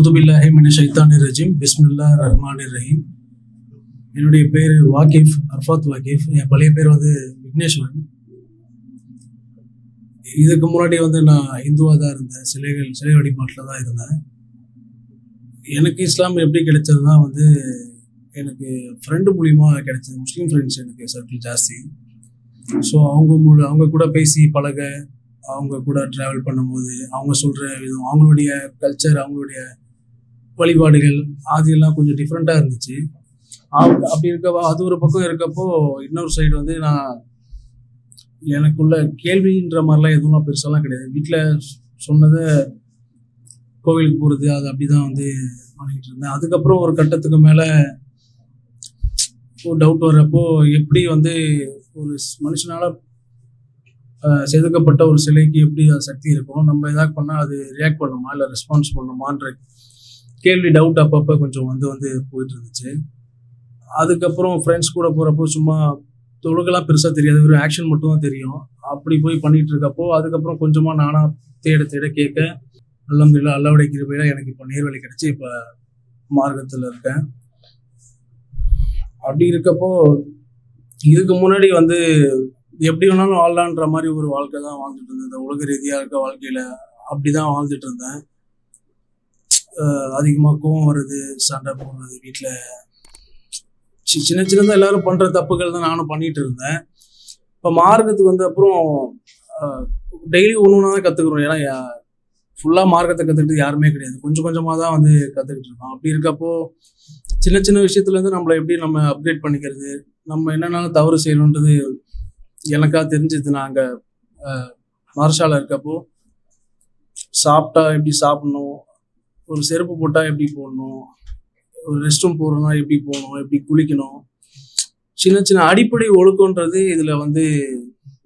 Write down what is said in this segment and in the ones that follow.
அவுதுபில்லாஹி மின ஷைத்தானி ரஜீம். பிஸ்மில்லா ரஹ்மான் ரஹீம். என்னுடைய பேர் வாக்கிஃப் அர்ஃபாத் வாக்கிஃப் என் பழைய பேர் வந்து விக்னேஸ்வரன். இதுக்கு முன்னாடி வந்து நான் இந்துவாக தான் இருந்தேன். சிலைகள் சிலை வழிபாட்டில் தான் இருந்தேன். எனக்கு இஸ்லாம் எப்படி கிடைச்சதுன்னா வந்து எனக்கு ஃப்ரெண்டு மூலிமா கிடைச்சது. முஸ்லீம் ஃப்ரெண்ட்ஸ் எனக்கு சர்க்கிள் ஜாஸ்தி. ஸோ அவங்க மூல அவங்க கூட பேசி பழக அவங்க கூட ட்ராவல் பண்ணும்போது அவங்க சொல்கிற விதம் அவங்களுடைய கல்ச்சர் அவங்களுடைய வழிபாடுகள் அதெல்லாம் கொஞ்சம் டிஃப்ரெண்ட்டாக இருந்துச்சு. அப்படி இருக்கப்போ அது ஒரு பக்கம் இருக்கப்போ இன்னொரு சைடு வந்து நான் எனக்குள்ள கேள்வின்ற மாதிரிலாம் எதுவும் பெருசாலாம் கிடையாது. வீட்டில் சொன்னதை கோவிலுக்கு போகிறது அது அப்படி தான் வந்து பண்ணிக்கிட்டு இருந்தேன். அதுக்கப்புறம் ஒரு கட்டத்துக்கு மேலே ஒரு டவுட் வர்றப்போ எப்படி வந்து ஒரு மனுஷனால் செதுக்கப்பட்ட ஒரு சிலைக்கு எப்படி அது சக்தி இருக்கும்? நம்ம எதாவது பண்ணால் அது ரியாக்ட் பண்ணுமா? இல்லை ரெஸ்பான்ஸ் பண்ணுமான்ற கேள்வி டவுட் அப்பப்போ கொஞ்சம் வந்து வந்து போயிட்டு இருந்துச்சு அதுக்கப்புறம் ஃப்ரெண்ட்ஸ் கூட போகிறப்போ சும்மா தொழுகெல்லாம் பெருசாக தெரியாது. வெறும் ஆக்ஷன் மட்டும் தான் தெரியும். அப்படி போய் பண்ணிகிட்டு இருக்கப்போ அதுக்கப்புறம் கொஞ்சமாக நானாக தேட தேட கேட்க அல்ஹம்துலில்லாஹ் அல்லாவுடைய கிருபையில் எனக்கு இப்போ நேர்வழி கிடச்சி இப்போ மார்க்கத்தில் இருக்கேன். அப்படி இருக்கப்போ இதுக்கு முன்னாடி வந்து எப்படி வேணாலும் வாழலான்ற மாதிரி ஒரு வாழ்க்கை தான் வாழ்ந்துட்டு இருந்தேன் இந்த உலக ரீதியாக இருக்க அப்படி தான் வாழ்ந்துட்டு இருந்தேன். அதிகமாக கோவம் வருது சண்டை போடுறது வீட்டில் சின்ன சின்னதாக எல்லாரும் பண்ற தப்புகள் தான் நானும் பண்ணிட்டு இருந்தேன். இப்போ மார்க்கத்துக்கு வந்த அப்புறம் டெய்லி ஒன்று ஒன்றா தான் கற்றுக்குறோம் ஏன்னா ஃபுல்லாக மார்க்கத்தை கற்றுக்கிட்டு யாருமே கிடையாது. கொஞ்சம் கொஞ்சமாக தான் வந்து கற்றுக்கிட்டு இருக்கோம். அப்படி இருக்கப்போ சின்ன சின்ன விஷயத்துலேருந்து நம்மளை எப்படி நம்ம அப்டேட் பண்ணிக்கிறது நம்ம என்னென்ன தவறு செய்யணுன்றது எனக்கா தெரிஞ்சது. நான் அங்கே இருக்கப்போ சாப்பிட்டா எப்படி சாப்பிடணும் ஒரு செருப்பு போட்டால் எப்படி போடணும்? ஒரு ரெஸ்ட் ரூம் போகிறோம்னா எப்படி போகணும்? எப்படி குளிக்கணும்? சின்ன சின்ன அடிப்படை ஒழுக்கன்றது இதில் வந்து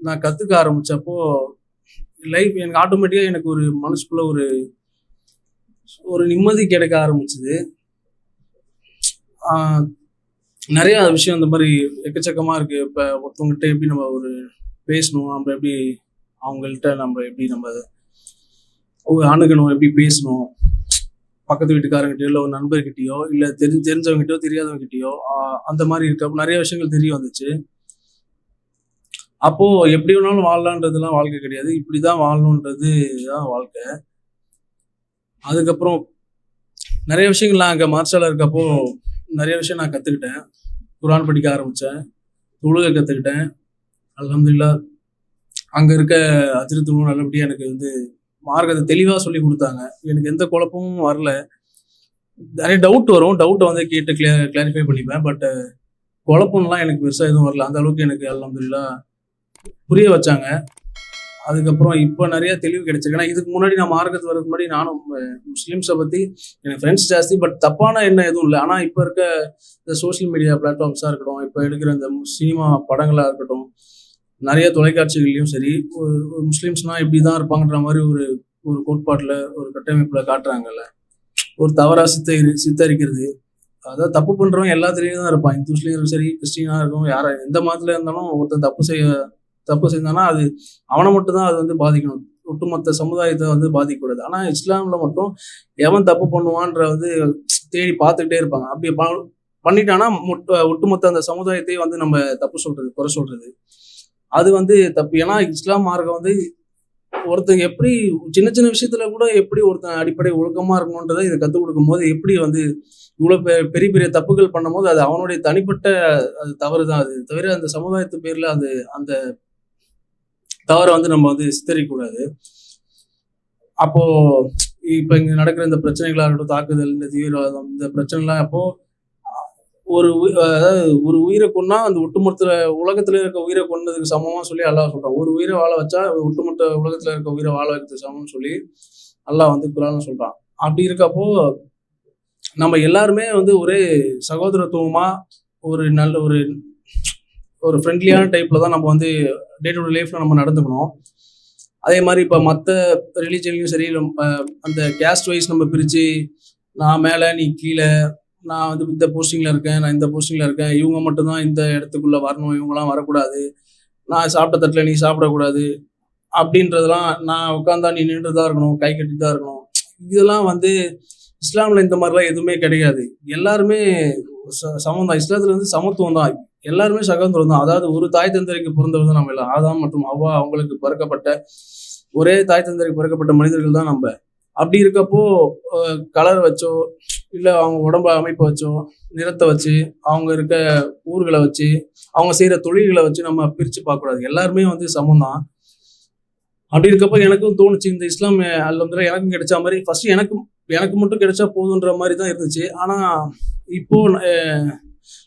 நான் கற்றுக்க ஆரம்பித்தப்போ லைஃப் எனக்கு ஆட்டோமேட்டிக்காக எனக்கு ஒரு மனசுக்குள்ள ஒரு ஒரு நிம்மதி கிடைக்க ஆரம்பிச்சுது. நிறையா விஷயம் இந்த மாதிரி எக்கச்சக்கமாக இருக்குது இப்போ ஒருத்தவங்ககிட்ட எப்படி நம்ம ஒரு பேசணும்? நம்ம எப்படி அவங்கள்ட்ட நம்ம எப்படி நம்ம அணுகணும்? எப்படி பேசணும்? பக்கத்து வீட்டுக்காரங்கிட்டயோ இல்லை ஒரு நண்பர்கிட்டயோ இல்லை தெரிஞ்ச தெரிஞ்சவங்ககிட்டயோ தெரியாதவங்ககிட்டயோ அந்த மாதிரி இருக்கப்போ நிறைய விஷயங்கள் தெரிய வந்துச்சு. அப்போ எப்படி வேணாலும் வாழலான்றதுலாம் வாழ்க்கை கிடையாது. இப்படிதான் வாழணுன்றது தான் வாழ்க்கை. அதுக்கப்புறம் நிறைய விஷயங்கள் நான் அங்கே மார்ஷால இருக்கப்போ நிறைய விஷயம் நான் கற்றுக்கிட்டேன் குரான் படிக்க ஆரம்பித்தேன் தொழுகை கற்றுக்கிட்டேன் அலமதுல்லா அங்கே இருக்க அஜிரத்துவம் நல்லபடியாக எனக்கு வந்து மார்க்கத்தை தெளிவாக சொல்லி கொடுத்தாங்க. எனக்கு எந்த குழப்பமும் வரல. நிறைய டவுட் வரும். டவுட்டை வந்து கேட்டு கிளியர் கிளாரிஃபை பண்ணிப்பேன். பட் குழப்பம்லாம் எனக்கு பெருசாக எதுவும் வரல. அந்த அளவுக்கு எனக்கு அலமதுல்லா புரிய வச்சாங்க. அதுக்கப்புறம் இப்போ நிறைய தெளிவு கிடைச்சிருக்கு. ஏன்னா இதுக்கு முன்னாடி நான் மார்க்கத்து வரதுக்கு முன்னாடி நானும் முஸ்லீம்ஸை பற்றி எனக்கு ஃப்ரெண்ட்ஸ் ஜாஸ்தி. பட் தப்பான எண்ணம் எதுவும் இல்லை. ஆனால் இப்போ இருக்க இந்த சோஷியல் மீடியா பிளாட்ஃபார்ம்ஸாக இருக்கட்டும் இப்போ எடுக்கிற இந்த சினிமா படங்களாக இருக்கட்டும் நிறைய தொலைக்காட்சிகள்லையும் சரி ஒரு முஸ்லீம்ஸ்னால் இப்படி தான் இருப்பாங்கன்ற மாதிரி ஒரு ஒரு கோட்பாட்டில் ஒரு கட்டமைப்பில் காட்டுறாங்கல்ல. ஒரு தவறாக சித்தரி சித்தரிக்கிறது. அதாவது தப்பு பண்ணுறவங்க எல்லாத்துலேயும் தான் இருப்பான். இந்துஸ்லேயும் சரி கிறிஸ்டினாக இருக்கும் யாரா எந்த மதத்தில் இருந்தாலும் ஒருத்தன் தப்பு செய்ய தப்பு செஞ்சானா அது அவனை மட்டும் தான் அது வந்து பாதிக்கணும். ஒட்டுமொத்த சமுதாயத்தை வந்து பாதிக்கக்கூடாது. ஆனால் இஸ்லாமில் மட்டும் எவன் தப்பு பண்ணுவான்ற வந்து தேடி பார்த்துக்கிட்டே இருப்பாங்க. அப்படி பண்ணிட்டானா ஒட்டுமொத்த அந்த சமுதாயத்தையும் வந்து நம்ம தப்பு சொல்றது குறை சொல்றது. அது வந்து தப்பு. ஏன்னா இஸ்லாம் மார்க்கம் வந்து ஒருத்தங்க எப்படி சின்ன சின்ன விஷயத்துல கூட எப்படி ஒருத்தன் அடிப்படை ஒழுக்கமா இருக்கணுன்றதை இதை கற்றுக் கொடுக்கும் போது எப்படி வந்து இவ்வளோ பெரிய பெரிய தப்புகள் பண்ணும்போது அது அவனுடைய தனிப்பட்ட அது தவறு தான் அது தவிர அந்த சமுதாயத்து பேர்ல அது அந்த தவறை வந்து நம்ம வந்து சித்தரிக்கக்கூடாது. அப்போ இப்போ இங்க நடக்கிற இந்த பிரச்சனைகளாக இருக்கட்டும் தாக்குதல் இந்த தீவிரவாதம் இந்த பிரச்சனைலாம் அப்போ ஒரு அதாவது ஒரு உயிரை கொன்னா அந்த ஒட்டுமொத்த உலகத்துல இருக்க உயிரை கொன்னதுக்கு சமமா சொல்லி அல்லாஹ் சொல்றான். ஒரு உயிரை வாழ வச்சா ஒட்டுமொத்த உலகத்துல இருக்க உயிரை வாழ வைக்கிறதுக்கு சமம்னு சொல்லி அல்லாஹ் வந்து குரான் சொல்றான். அப்படி இருக்கப்போ நம்ம எல்லாருமே வந்து ஒரே சகோதரத்துவமா ஒரு நல்ல ஒரு ஒரு ஃப்ரெண்ட்லியான டைப்ல தான் நம்ம வந்து டே டு டே லைஃப்ல நம்ம நடந்துக்கணும். அதே மாதிரி இப்போ மற்ற ரிலீஜன்லையும் சரி அந்த கேஸ்ட் வைஸ் நம்ம பிரித்து நான் மேலே நீ கீழே நான் வந்து இந்த போஸ்டிங்கில் இருக்கேன் நான் இந்த போஸ்டிங்கில் இருக்கேன். இவங்க மட்டும்தான் இந்த இடத்துக்குள்ளே வரணும் இவங்களாம் வரக்கூடாது. நான் சாப்பிட்ட தட்டில் நீ சாப்பிடக்கூடாது. அப்படின்றதெல்லாம் நான் உட்காந்தா நீ நின்று தான் இருக்கணும் கை கட்டி தான் இருக்கணும். இதெல்லாம் வந்து இஸ்லாமில் இந்த மாதிரிலாம் எதுவுமே கிடையாது. எல்லாருமே ச- சமம் தான். இஸ்லாத்துல வந்து சமத்துவம் தான். எல்லாருமே சகோதரம் தான். அதாவது ஒரு தாய் தந்தரைக்கு பிறந்தவர் தான் நம்ம எல்லாம். ஆதாம் மற்றும் அவ்வா அவங்களுக்கு பிறக்கப்பட்ட ஒரே தாய் தந்தரைக்கு பிறக்கப்பட்ட மனிதர்கள் தான் நம்ம. அப்படி இருக்கப்போ கலர் வச்சோ இல்லை அவங்க உடம்ப அமைப்பை வச்சோ நிறத்தை வச்சு அவங்க இருக்க ஊர்களை வச்சு அவங்க செய்கிற தொழில்களை வச்சு நம்ம பிரித்து பார்க்கக்கூடாது. எல்லாருமே வந்து சமம் தான் அப்படி இருக்கப்போ எனக்கும் தோணுச்சு இந்த இஸ்லாம் அல்லது எனக்கும் கிடைச்ச மாதிரி ஃபர்ஸ்ட் எனக்கும் எனக்கு மட்டும் கிடைச்சா போதுன்ற மாதிரி தான் இருந்துச்சு. ஆனால் இப்போது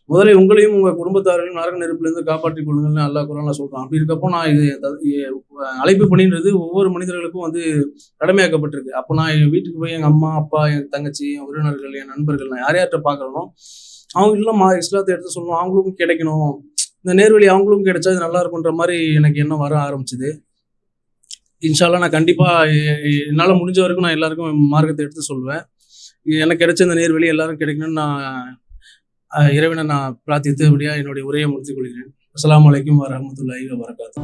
முதல்ல உங்களையும் உங்கள் குடும்பத்தாரையும் நரக நெருப்பிலிருந்து காப்பாற்றிக் கொள்ளுங்கள்னு நல்லா குரான்ல சொல்கிறோம் அப்படி இருக்கப்போ நான் இது அழைப்பு பணின்றது ஒவ்வொரு மனிதர்களுக்கும் வந்து கடமையாக்கப்பட்டிருக்கு. அப்போ நான் என் வீட்டுக்கு போய் எங்கள் அம்மா அப்பா என் தங்கச்சி என் உறவினர்கள் என் நண்பர்கள் நான் யார் யார்கிட்ட பார்க்கறனோ அவங்க மா இஸ்லாத்தை எடுத்து சொல்லணும். அவங்களுக்கும் கிடைக்கணும். இந்த நேர்வழி அவங்களுக்கும் கிடைச்சா இது நல்லா இருக்குன்ற மாதிரி எனக்கு எண்ணம் வர ஆரம்பிச்சுது. இன்ஷால்லாம் நான் கண்டிப்பாக என்னால் முடிஞ்ச வரைக்கும் நான் எல்லாருக்கும் மார்க்கத்தை எடுத்து சொல்லுவேன் எனக்கு கிடைச்ச இந்த நேர்வழி எல்லாரும் கிடைக்கணும்னு நான் இறைவனை நான் பிரார்த்தித்து அப்படியா என்னுடைய உரையை முடித்துக் கொள்கிறேன். அஸ்லாம் அலைக்கும் வரமத்துல்லாஹி வரகாத்து